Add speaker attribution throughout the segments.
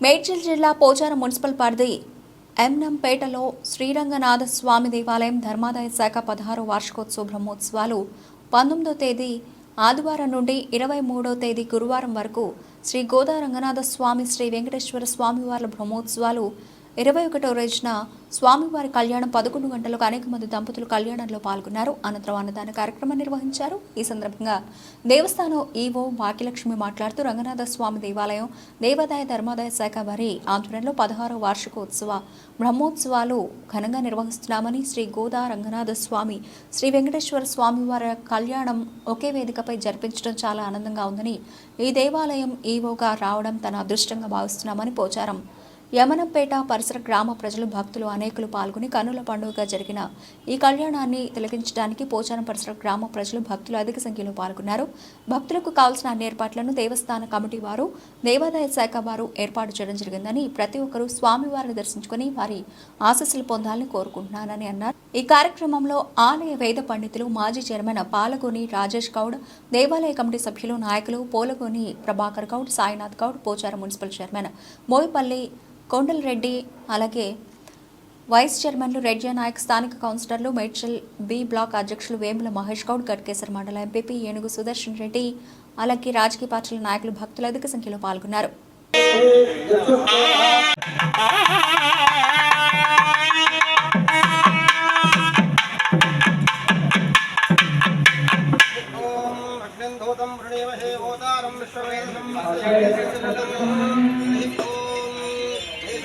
Speaker 1: మేడ్చల్ జిల్లా పోచారం మున్సిపల్ పరిధి ఎంనంపేటలో శ్రీరంగనాథ స్వామి దేవాలయం ధర్మాదాయ శాఖ పదహారు వార్షికోత్సవ బ్రహ్మోత్సవాలు పంతొమ్మిదో తేదీ ఆదివారం నుండి ఇరవై మూడో తేదీ గురువారం వరకు శ్రీ గోదా రంగనాథ స్వామి శ్రీ వెంకటేశ్వర స్వామివార్ల బ్రహ్మోత్సవాలు ఇరవై ఒకటో రోజున స్వామివారి కళ్యాణం పదకొండు గంటలకు అనేక మంది దంపతులు కళ్యాణంలో పాల్గొన్నారు. అనంతరం అన్నదాన కార్యక్రమం నిర్వహించారు. ఈ సందర్భంగా దేవస్థానం ఈవో భాగ్యలక్ష్మి మాట్లాడుతూ రంగనాథ స్వామి దేవాలయం దేవాదాయ ధర్మాదాయ శాఖ వారి ఆధ్వర్యంలో పదహారో వార్షికోత్సవ బ్రహ్మోత్సవాలు ఘనంగా నిర్వహిస్తున్నామని శ్రీ గోదా రంగనాథ స్వామి శ్రీ వెంకటేశ్వర స్వామి వారి కళ్యాణం ఒకే వేదికపై జరిపించడం చాలా ఆనందంగా ఉందని ఈ దేవాలయం ఈవోగా రావడం తన అదృష్టంగా భావిస్తున్నామని పోచారం యమనంపేట పరిసర గ్రామ ప్రజలు భక్తులు అనేకులు పాల్గొని కన్నుల పండుగగా జరిగిన ఈ కళ్యాణాన్ని తిలకించడానికి పోచారం పరిసర గ్రామ ప్రజలు భక్తులు అధిక సంఖ్యలో పాల్గొన్నారు. భక్తులకు కావాల్సిన అన్ని ఏర్పాట్లను దేవస్థాన కమిటీ వారు దేవాదాయ శాఖ వారు ఏర్పాటు చేయడం జరిగిందని ప్రతి ఒక్కరూ స్వామివారిని దర్శించుకుని వారి ఆశస్సులు పొందాలని కోరుకుంటున్నానని అన్నారు. ఈ కార్యక్రమంలో ఆలయ వేద పండితులు మాజీ చైర్మన్ పాలగోని రాజేష్ గౌడ్ దేవాలయ కమిటీ సభ్యులు నాయకులు పోలగోని ప్రభాకర్ గౌడ్ సాయినాథ్ గౌడ్ పోచారం మున్సిపల్ చైర్మన్ మోయిపల్లి కొండలరెడ్డి అలాగే వైస్ చైర్మన్లు రెడ్జా నాయక్ స్థానిక కౌన్సిలర్లు మేడ్చల్ బి బ్లాక్ అధ్యక్షులు వేముల మహేష్ గౌడ్ గట్కేసర్ మండల ఎంపీపీ ఏనుగు సుదర్శన్ రెడ్డి అలాగే రాజకీయ పార్టీల నాయకులు భక్తులు అధిక సంఖ్యలో పాల్గొన్నారు.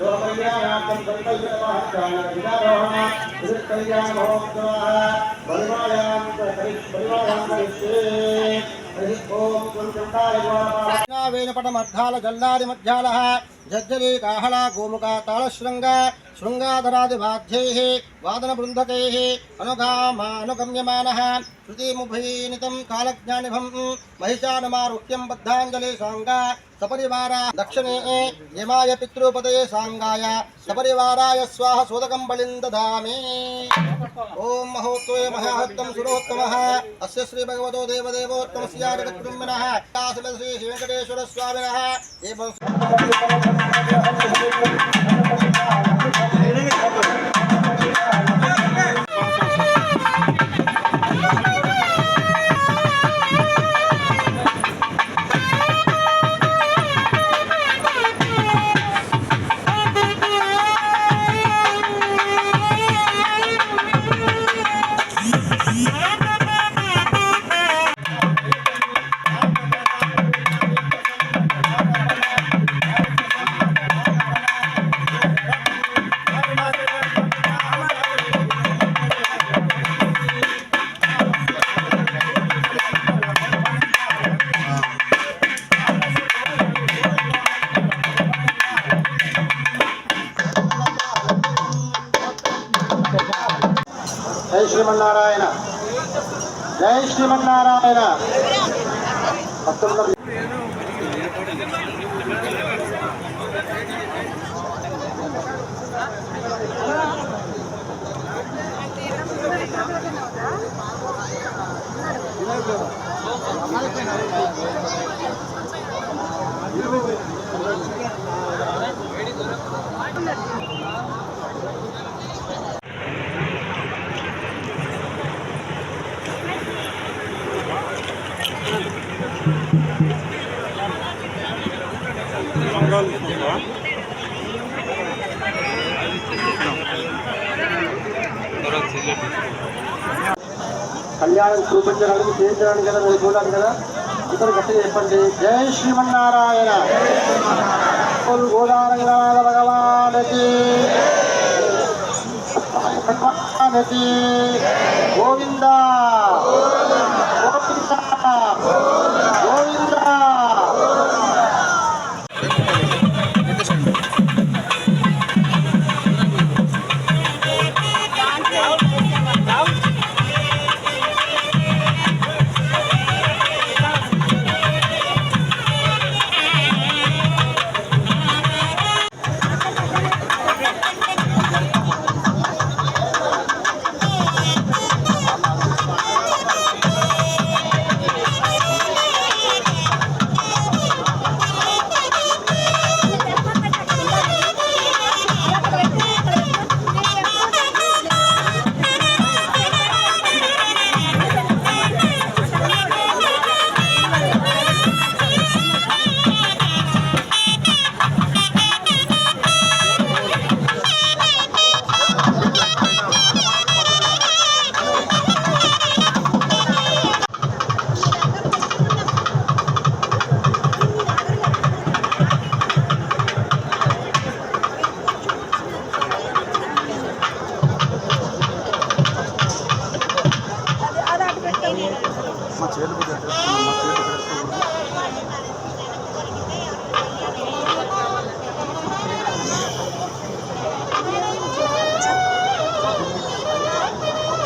Speaker 2: लोकल्याणार्थं कल्पयितवाहनकालविदारोहणा झज्जरी काहला गोमुका तालशृङ्गा शृङ्गाधरादिवाद्यैः वादनवृन्दकैः अनुगामानुगम्यमानः श्रुतिमुभयीनितं कालज्ञानिभं महिषानुमारुह्यं बद्धाञ्जलि सांगा सपरिवार दक्षिणे यमाय पितृपद साङ्गाय, सपरिवाराय स्वाह सुदकं बलिं ददामि ॐ महोत्सवे महाहत्तं सुरोत्तमः। अस्य श्रीभगवतो श्री श्रीवेङ्कटेश्वरस्वामिनः। एवं జై శ్రీమన్నారాయణ. జై శ్రీమన్నారాయణ. పంతొమ్మిది కళ్యాణం చూపించడానికి చేయించడానికి కదా మీరు చూడాలి కదా? ఇక్కడ గట్టిగా చెప్పండి. జై శ్రీమన్నారాయణ. గోదారంగనాథ భగవానికి. మహానటి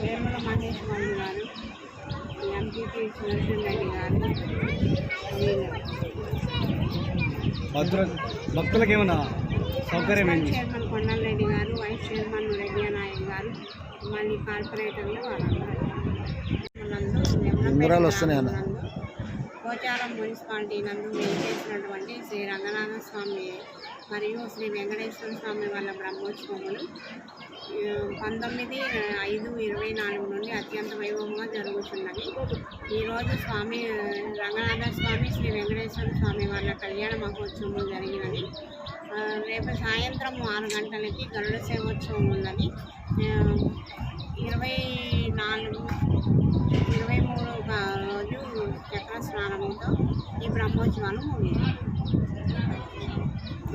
Speaker 3: వేముల మహేష్ బాబు గారు ఎంపీపీ సుదర్శన్ రెడ్డి గారు
Speaker 4: భక్తుల భక్తులకు ఏమైనా సౌకర్యం ఏంటి
Speaker 3: చైర్మన్ కొండలరెడ్డి గారు వైస్ చైర్మన్ రెడ్డి నాయక్ గారు మళ్ళీ కార్పొరేటర్లు వాళ్ళందరూ నందు
Speaker 4: ఉంగరాలు వస్తున్నాయి అన్న.
Speaker 3: నందు పోచారం మున్సిపాలిటీ నందు వేచేసినటువంటి శ్రీ రంగనాథ స్వామి మరియు శ్రీ వెంకటేశ్వర స్వామి వాళ్ళ బ్రహ్మోత్సవములు పంతొమ్మిది ఐదు ఇరవై నాలుగు నుండి అత్యంత వైభవంగా జరుగుతున్నది ఈరోజు స్వామి రంగనాథ స్వామి శ్రీ వెంకటేశ్వర స్వామి వాళ్ళ కళ్యాణ మహోత్సవం జరిగినది. రేపు సాయంత్రం ఆరు గంటలకి గరుడ సేవోత్సవం ఉన్నది. ఇరవై నాలుగు ఇరవై మూడు రోజు చక్ర స్నానంతో ఈ బ్రహ్మోత్సవాలు ముగియాయి